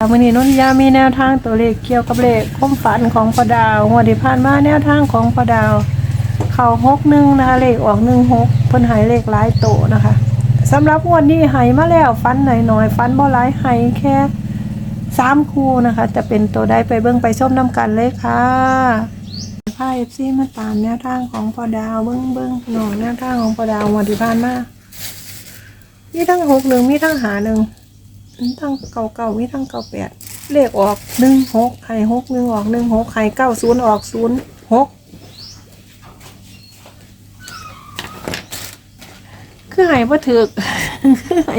วันนี้นุ่นยามีแนวทางตัวเลขเกี่ยวกับเลขความฝันของพอดาวงวดที่ผ่านมาแนวทางของพอดาว เข้าหกหนึ่งนะคะเลขออกหนึ่งหกเพิ่นหายเลขหลายโตนะคะสำหรับงวดนี้หายมาแล้วฟันหน่อยๆฟันบ่หลายหายแค่สามคู่นะคะ จะเป็นตัวใดไปเบิ่งไปชมน้ำกันเลยค่ะพาเอฟซีมาตามแนวทางของพอดาวเบิ่งเบิ่งหน่อยแนวทางของพอดาวงวดที่ผ่านมามีทั้งหกหนึ่งมีทั้งหาหนึ่ง มีทั้งเก่าเก่ามีทั้งเก่าแปดเลขออกหนึ่งหกไข่หกหนึ่งออกหนึ่งหกไข่เก้าศูนย์ออกศูนย์หกคือไห่บ่ถึกคือไห่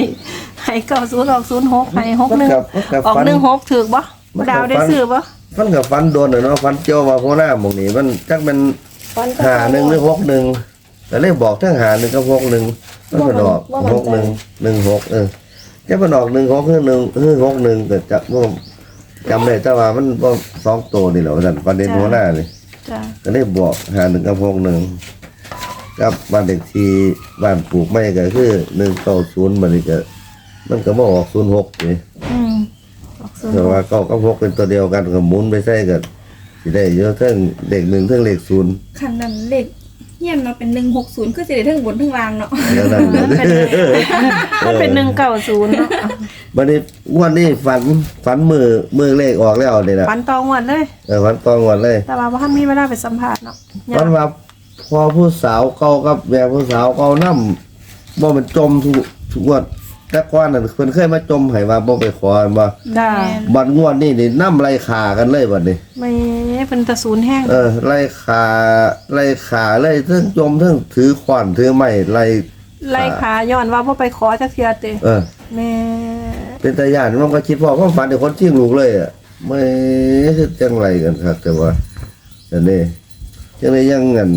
ไห่เก้าศูนย์ออกศูนย์หกไห่หกหนึ่งมันกับมันกับออกฟันหนึ่งหกถึกบ่มันกับดาวได้ฟันซื้อบ่ฟันกับฟันโดนน่ะเนาะฟันเจียวมาหัวหน้าหมองนี้มันจักเป็นฟันก็หาหนึ่งหรือหกหนึ่งแต่เลยบอกทั้งหาหนึ่งกับหกหนึ่งมันก็ดอกว่ามันหกหนึ่งหนึ่งหกเออ จะมันออกหนึ่งหกคือหนึ่งคือหกหนึ่งแต่จะบ่จำได้แต่ว่ามันบ่สองตัวนี่แหละว่าซั่นประเด็นหัวหน้านี่จ้ะก็เลยบอกหาหนึ่งกับหกหนึ่งกับบ้านเด็กที่บ้านปลูกไม้ก็คือหนึ่งเก้าศูนย์มันนี่ก็มันก็มาออกศูนย์หกนี่อืมออกศูนย์แต่หว่ากเก้ากับหกเป็นตัวเดียวกันกับหมุนไปใส่กันสิได้เยอะเท่งเด็กหนึ่งเท่งเลขศูนย์ คันนั้นเลข เฮียนมาเป็นหนึ่งหกศูนย์คือสิได้ทั้งบนทั้งล่างเนาะอย่างนั้นเลยมันเป็นหนึ่งเก้าศูนย์เนาะวันนี้งวันนี้ฝันฝันมือมือเลขออกแล้วนี่แหละฟันตองวดเลย เออฝันตองวันเลยแต่ว่าพ่านมีเวลาไปสัมผัสเนาะฝันว่าพอผู้สาวเก่ากับแม่ผู้สาวเก่านั่มบ่มันจมทุกทุกงวด แต่ก่อนนั่นเพิ่นเคยมาจมให้ว่าบ่ไปขอมาจ้าบัดงวดนี้นี่น้ำไล่ขากันเลยบัดนี้ไม่เป็นตะศูนย์แห้งเออไล่ขาไล่ขาไล่เทั้งจมเทั้งถือขวานถือไม้ไล่ไล่ขาย้อนว่าพ่ไปขอจักเทียเตเออแม่เป็นตาญาติมันก็คิดว่าความฝันเด็กคนที่ลูกเลยอะไม่คือจังไรกันครับแต่ว่าแต่นี่จังไรยังเงิน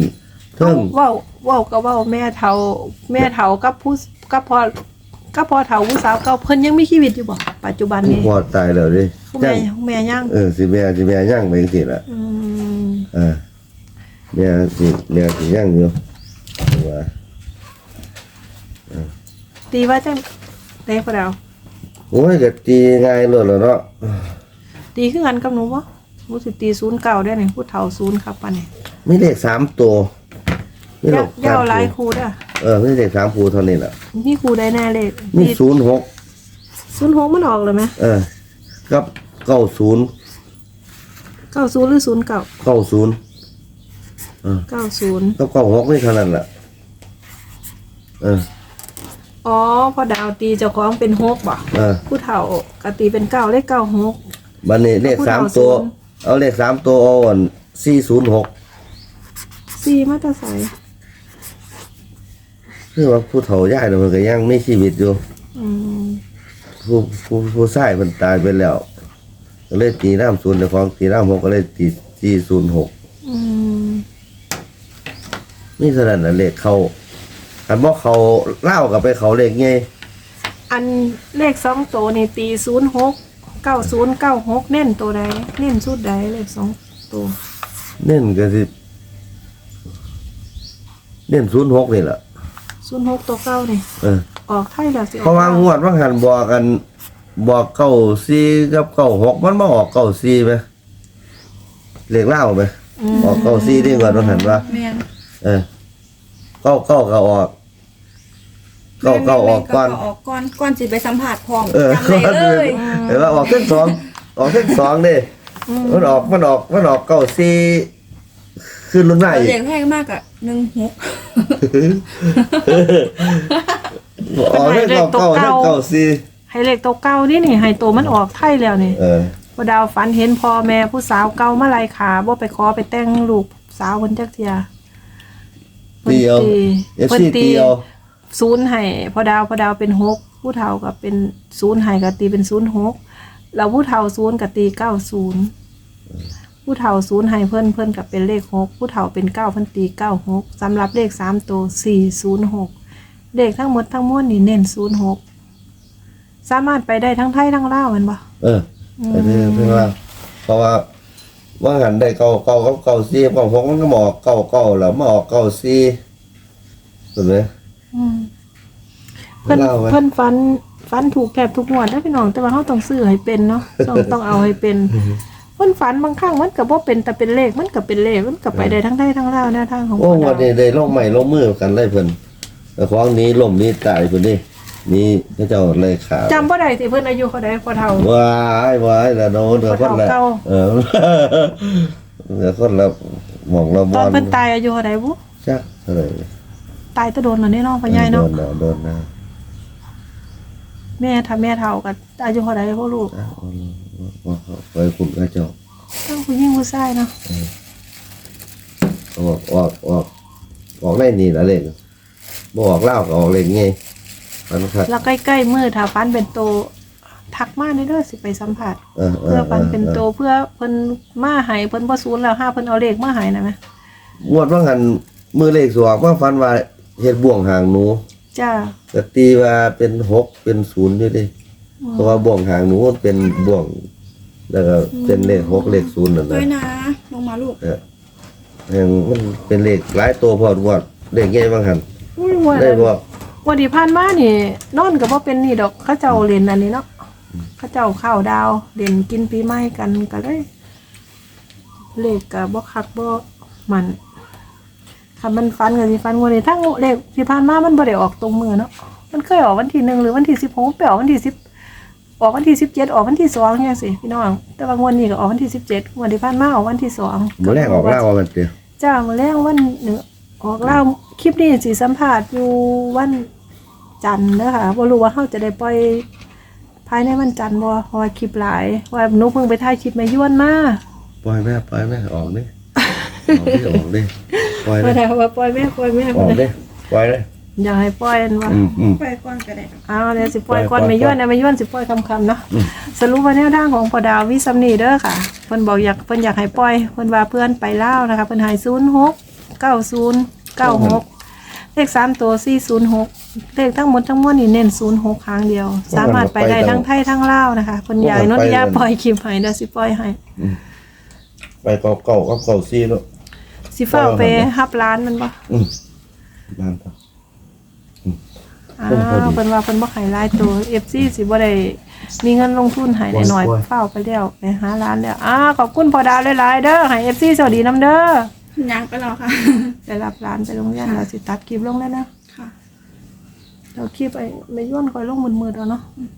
เทิงเว้าเว้าก็เว้าแม่เฒ่า แม่เฒ่ากับผู้กับพ่อ กับพ่อเฒ่าผู้สาวเก่าเพิ่นยังมีชีวิตอยู่บ่ปัจจุบันนี้พอตายแล้วดิผู้ยัแม่งแม่ย่างเออสิแม่สิแม่ย่างไปจังซี่ล่ะอืมเออแม่สิแม่สิย่างอยู่ว่าตีว่าจังเด้พวกเราโอ้ยก็ตีง่ายเลยแล้วเนาะตีคือกันกับหนูบ่รู้สิตีศูนย์เก่าได้นี่ผู้เฒ่าศูนย์ครับปานนี้มีเลขสามตัวมีอเลย่าขอย่าสามเอาหลายตัวครูเด้อ เออมีเลขสามคู่เท่านี้แหละนี่ครูได้แน่เลขมีศูนย์หกศูนย์หกมันออกเลยไหมเออกับเก้าศูนย์เก้าศูนย์หรือศูนย์เก่าเก้าศูนย์เก้าศูนย์กับเก้าหกนี่เท่านั้นแหละเอออ๋อพอดาวตีเจ้าของเป็นหกบ่เออผู้เฒ่าก็ตีเป็นเก้าเลขเก้าหกบันนี้เลขผู้สามเฒ่าตัวศูนย์เอาเลขสามตัวเอาอ่อนสี่ศูนย์หกสี่มาตราใส คือว่าผู้เฒ่าย่ายเนี่ยมันก็ยังมีชีวิตอยู่ อืมผู้ผู้ผู้ชายมันตายไปแล้ว ก็เลยตีน้ำศูนย์ในของตีน้ำหกก็เลยตีสี่ศูนย์หกอืมนี่เท่านั้นนะเลขเขาอันว่าเขาเล่ากับไปเขาเลขไงอันเลขสองตัวนี่ตีศูนย์หกเก้าศูนย์เก้าหกเน้นตัวใดเน้นชุดใดเลขสองตัวเน่นก็สิเน่นศูนย์หกนี่แหละ ศูนย์หกตัวเก้านี่เออ ออกไทยแล้วสิออกเพราะว่างวดว่าหันบอกกัน บอกเก้าสี่กับเก้าหกมันมาออกเก้าสี่ไหมเลขเล่าไหมมออกเก้าสี่ดีกว่าว่าหันว่า แม่นเออเก้าเก้าก็ออกเก้าเก้าออกก่อน เาออกก่อนก่อนสิไปสัมผัสพร้อมเออจำได้เลย เห็นว่าออกเส้นสองออกเส้นสองเด้มันออกมันออกมันออกเก้าสี่ ขึ้นรุ่นหน้าอีกเลขแพงมากอะหนึ่งหกออกเส้นเก้าเก้าเส้นเก้าสี่ให้เลขตัวเก้านี่นี่ให้ตัวมันออกไทยแล้วนี่เออพอดาวฝันเห็นพ่อแม่ผู้สาวเก่ามาลายขาบ่ไปขอไปแต่งลูกสาวคนจักเทียเตียวเอฟเพิ่นซีตีเตียวศูนย์ให้พอดาวพอดาวเป็นหกผู้เฒ่ากับเป็นศูนย์ให้กับตีเป็นศูนย์หกแล้วผู้เฒ่าศูนย์กับตีเก้าศูนย์ ผู้เฒ่าศูนย์ให้เพื่อนเพื่อนกับเป็นเลขหกผู้เฒ่าเป็นเก้าเพื่อนตีเก้าหกสำหรับเลขสามตัวสี่ศูนย์หกเลขทั้งหมดทั้งมวลนี่เน้นศูนย์หกสามารถไปได้ทั้งไทยทั้งลาวแมันบ่ เออไปเรื่องเรื่องว่าเพราะว่าว่าหันได้เก้าเก้ากับเก้าสี่เก้าหกมันก็มาออกเก้าเก้าแล้วมาออกเก้าสี่เห็นไหมอืมเพิ่นเล่าไหมเพิ่นฝันฟันถูกแทบทุกงวดได้อพี่น้องแต่ว่าเขาต้องซื้อให้เป็นเนาะต้องต้องเอาให้เป็น เพิ่นฝันบางครั้งมันก็บ่เป็นแต่เป็นเลขมันก็เป็นเลขมันก็ไปได้ทั้งได้ทั้งลาวแนวทางของโอ้พ่อวันดาวนี้ได้ลงใหม่ลงมือกันได้เพิ่นแต่ของนี้ล่มนี้ตายเพิ่นนี่นี่พระเจ้าเลยขาจำบ่ได้สิเพิ่นอายุเขาได้พอเท่า ว้ายว้ายแล้วโน้นเดี๋ยวคนละเก่า เออเดี๋ยวคนละหมองละมตออนนเพิ่นตายอายุเท่าใดบุจักอะไรตายแตะโดนแล้วนี่เนาะพ่อใหญ่เนาะโดนแล้วโดนนะแม่ถ้าแม่เฒ่าก็อายุเท่าใดพ่ อลูกว่าไปคุณพระเจ้าทั้งผู้หญิงผู้ชายเนาะออกออกออกออกได้นี่ละเลขบออกเล่าก็ออกเลขไงมันครับแล้วใกล้ๆมือถ้าฟันเป็นโตทักมาได้เด้อสิไปสัมผัสเออเอเพื่ออฟันเป็นโตเพื่อเพิ่นมาให้เพิ่นบ่ศูนย์แล้วห้าเพิ่นเอาเลขมาให้นะแม่งวดว่างันมือเลขสวกว่าฟันว่าเฮ็ดบ่วงหางหนูจ้าก็ตีว่าเป็นหกเป็นศูนย์ด้วยดิเพราะว่าบ่วงหางหนูมันเป็นบ่วง แล้วก็เป็นเลขหกเลขศูนย์นั่นด้นะวยนะลงมาลูกเออยังมันเป็นเลขหลายตัวพอดว่าเลขใหญ่บางหันอุ้ยว่าได้บ่วันที่ผ่านมานี่นอนก็บ่เป็นนี่ดอกเขาเจ้าเล่นอันนี้เนาะเขาเจ้าข้าวดาวเล่นกินปีใหม่กันก็เลยเลขก็บ่คักบ่มันถ้ามันฟันก็สิฟันวันนี้ทั้งเลขที่ผ่านมามันบ่ได้ออกตรงมือเนาะมันเคยออกวันที่หนึ่งหรือวันที่16ไปออกวันที่10 ออกวันที่17ออกวันที่2จังซี่พี่น้อง แต่ว่างวดนี้ก็ออกวันที่17งวดที่ผ่านมาออกวันที่2มื้อแรกออกเล่าว่ามันเตียวจ้ามาแรงวันหนึ่งออกเล่าคลิปนี้สิสัมภาษณ์อยู่วันจันทร์เด้อค่ะบ่รู้ว่าเขาจะได้ปล่อยภายในวันจันทร์บ่เพราะว่าคลิปหลายว่าหนูเพิ่งไปถ่ายคลิปแม่ย้วนมาปล่อยแม่ปล่อยแม่ออกดิออกดิออกดิปล่อยว่าดิแต่ว่าปล่อยแม่ปล่อยแม่ออกดิปล่อยเลย อยากให้ปล่อยอันว่าอืมอืม ไปก่อนก็ได้อ้าวเดี๋ยวสิปล่อยปล่ก่ออยนปล่อยแม่ย้วนนะแม่ย้วนสิปล่อยคำๆเนาะสรุปว่าแนวทางของพอดาววิซัมนี่เด้อค่ะเพิ่นบอกอยากเพิ่นอยากให้ปล่อยเพิ่นว่าเพื่อนไปลาวนะคะเพิ่นให้06 90 96เลขสามตัวสี่ศูนย์หกเลขทั้งหมดทั้งมวลนี่เน้นศูนย์หกครั้งเดียว สามารถไปได้ทั้งไทยทั้งลาวนะคะคนใหญ่นนทิยาปล่อยคลิปให้เดี๋ยวสิปล่อยให้ ไปเก่าเก่ากับเก่าซี่แล้ว สิเฝ้าไปฮับร้านมันบ่อืมบ้านครับ อ้าวเพิ่นว่าเพิ่นบ่ให้หลายตัว FC สิบ่ได้มีเงินลงทุนให้หน่อยๆเฝ้าไปแล้วไปหาร้านแล้วอ้าวขอบคุณพ่อดาวหลายๆเด้อให้ FC สวัสดีนํเด้อยังไปแล้วค่ะได้รับร้านไปโรงเรียนแล้วสิตัดคลิปลงแล้วนะค่ะเราคลิปไอ้ไม่ย้วนคอยลงมืดๆเอาเนาะอืม